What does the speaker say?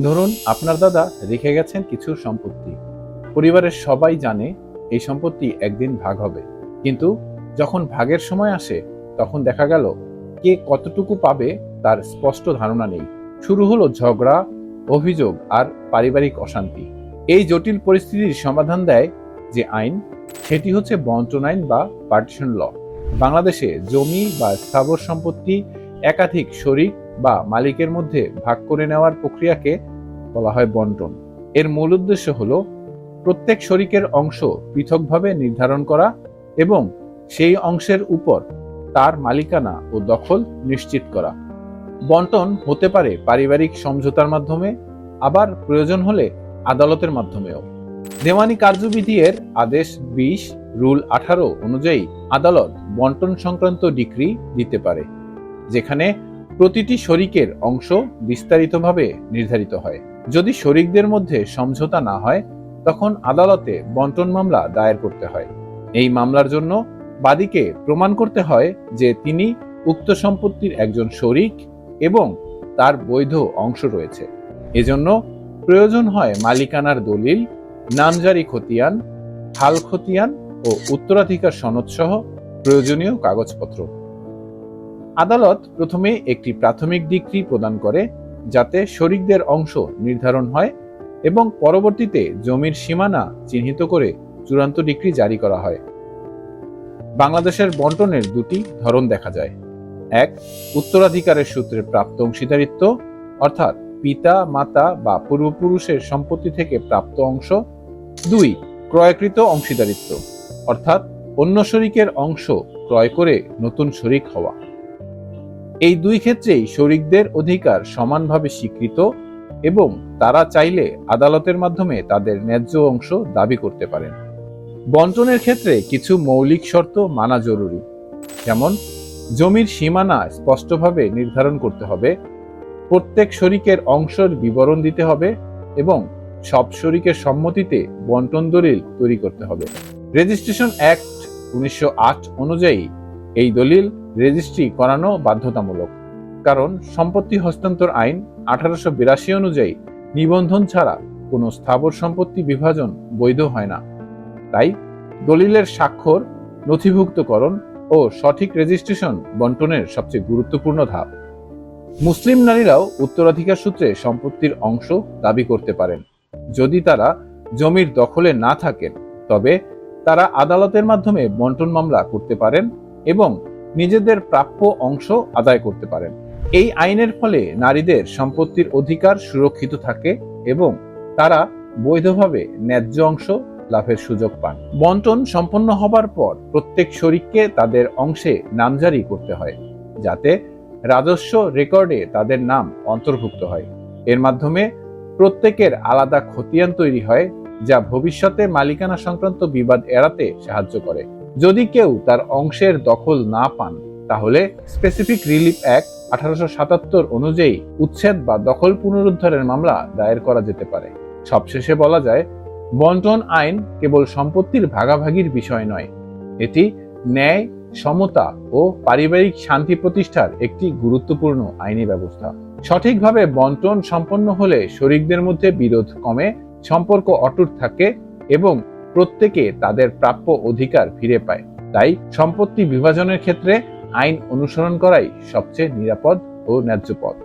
ধরুন, আপনার দাদা রেখে গেছেন কিছু সম্পত্তি। পরিবারের সবাই জানে এই সম্পত্তি একদিন ভাগ হবে। কিন্তু যখন ভাগের সময় আসে, তখন দেখা গেল কে কতটুকু পাবে তার স্পষ্ট ধারণা নেই। শুরু হলো ঝগড়া, অভিযোগ আর পারিবারিক অশান্তি। এই জটিল পরিস্থিতির সমাধান দেয় যে আইন, সেটি হচ্ছে বন্টন আইন বা পার্টিশন ল। বাংলাদেশে জমি বা স্থাবর সম্পত্তি একাধিক শরিক বা মালিকের মধ্যে ভাগ করে নেওয়ার প্রক্রিয়াকে বলা হয় বন্টন। এর মূল উদ্দেশ্য হল প্রত্যেক শরিকের অংশ পৃথকভাবে নির্ধারণ করা এবং সেই অংশের উপর তার মালিকানা ও দখল নিশ্চিত করা। বন্টন হতে পারে পারিবারিক সমঝোতার মাধ্যমে, আবার প্রয়োজন হলে আদালতের মাধ্যমেও। দেওয়ানি কার্যবিধি এর আদেশ বিশ, রুল আঠারো অনুযায়ী আদালত বন্টন সংক্রান্ত ডিক্রি দিতে পারে, যেখানে প্রতিটি শরিকের অংশ বিস্তারিতভাবে নির্ধারিত হয়। যদি শরিকদের মধ্যে সমঝোতা না হয়, তখন আদালতে বন্টন মামলা দায়ের করতে হয়। এই মামলার জন্য বাদীকে প্রমাণ করতে হয় যে তিনি উক্ত সম্পত্তির একজন শরিক এবং তার বৈধ অংশ রয়েছে। এজন্য প্রয়োজন হয় মালিকানার দলিল, নামজারি খতিয়ান, হাল খতিয়ান ও উত্তরাধিকার সনদ সহ প্রয়োজনীয় কাগজপত্র। আদালত প্রথমে একটি প্রাথমিক ডিগ্রি প্রদান করে যাতে শরিকদের অংশ নির্ধারণ হয় এবং পরবর্তীতে জমির সীমানা চিহ্নিত করে চূড়ান্ত ডিগ্রি জারি করা হয়। বাংলাদেশের বন্টনের দুটি ধরন দেখা যায়। এক, উত্তরাধিকারের সূত্রে প্রাপ্ত অংশীদারিত্ব, অর্থাৎ পিতা, মাতা বা পূর্বপুরুষের সম্পত্তি থেকে প্রাপ্ত অংশ। দুই, ক্রয়কৃত অংশীদারিত্ব, অর্থাৎ অন্য শরিকের অংশ ক্রয় করে নতুন শরিক হওয়া। এই দুই ক্ষেত্রেই শরিকদের অধিকার সমানভাবে স্বীকৃত এবং তারা চাইলে আদালতের মাধ্যমে তাদের ন্যায্য অংশ দাবি করতে পারেন। বন্টনের ক্ষেত্রে কিছু মৌলিক শর্ত মানা জরুরি। যেমন, জমির সীমানা স্পষ্টভাবে নির্ধারণ করতে হবে, প্রত্যেক শরিকের অংশের বিবরণ দিতে হবে এবং সব শরিকের সম্মতিতে বন্টন দলিল তৈরি করতে হবে। রেজিস্ট্রেশন অ্যাক্ট উনিশশো আট অনুযায়ী এই দলিল রেজিস্ট্রি করানো বাধ্যতামূলক। কারণ সম্পত্তি হস্তান্তর আইন আঠারোশো বিরাশি অনুযায়ী নিবন্ধন ছাড়া কোনো স্থাবর সম্পত্তি বিভাজন বৈধ হয় না। তাই দলিলের স্বাক্ষর, নথিভুক্তকরণ ও সঠিক রেজিস্ট্রেশন বন্টনের সবচেয়ে গুরুত্বপূর্ণ ধাপ। মুসলিম নারীরাও উত্তরাধিকার সূত্রে সম্পত্তির অংশ দাবি করতে পারেন। যদি তারা জমির দখলে না থাকেন, তবে তারা আদালতের মাধ্যমে বন্টন মামলা করতে পারেন এবং নিজেদের প্রাপ্য অংশ আদায় করতে পারেন। এই আইনের ফলে নারীদের সম্পত্তির অধিকার সুরক্ষিত থাকে এবং তারা বৈধভাবে ন্যায্য অংশ লাভের সুযোগ পান। বন্টন সম্পন্ন হবার পর প্রত্যেক শরিককে তাদের অংশে নামজারি করতে হয়, যাতে রাজস্ব রেকর্ডে তাদের নাম অন্তর্ভুক্ত হয়। এর মাধ্যমে প্রত্যেকের আলাদা খতিয়ান তৈরি হয়, যা ভবিষ্যতে মালিকানা সংক্রান্ত বিবাদ এড়াতে সাহায্য করে। যদি কেউ তার অংশের দখল না পান, তাহলে স্পেসিফিক রিলিফ অ্যাক্ট আঠারোশো সাতাত্তর অনুযায়ী উচ্ছেদ বা দখল পুনরুদ্ধারের মামলা দায়ের করা যেতে পারে। সবশেষে বলা যায়, বন্টন আইন কেবল সম্পত্তির ভাগাভাগির বিষয় নয়, এটি ন্যায়, সমতা ও পারিবারিক শান্তি প্রতিষ্ঠার একটি গুরুত্বপূর্ণ আইনি ব্যবস্থা। সঠিকভাবে বন্টন সম্পন্ন হলে শরিকদের মধ্যে বিরোধ কমে, সম্পর্ক অটুট থাকে এবং প্রত্যেকে তাদের প্রাপ্য অধিকার ফিরে পায়। তাই সম্পত্তি বিভাজনের ক্ষেত্রে আইন অনুসরণ করাই সবচেয়ে নিরাপদ ও ন্যায্য পথ।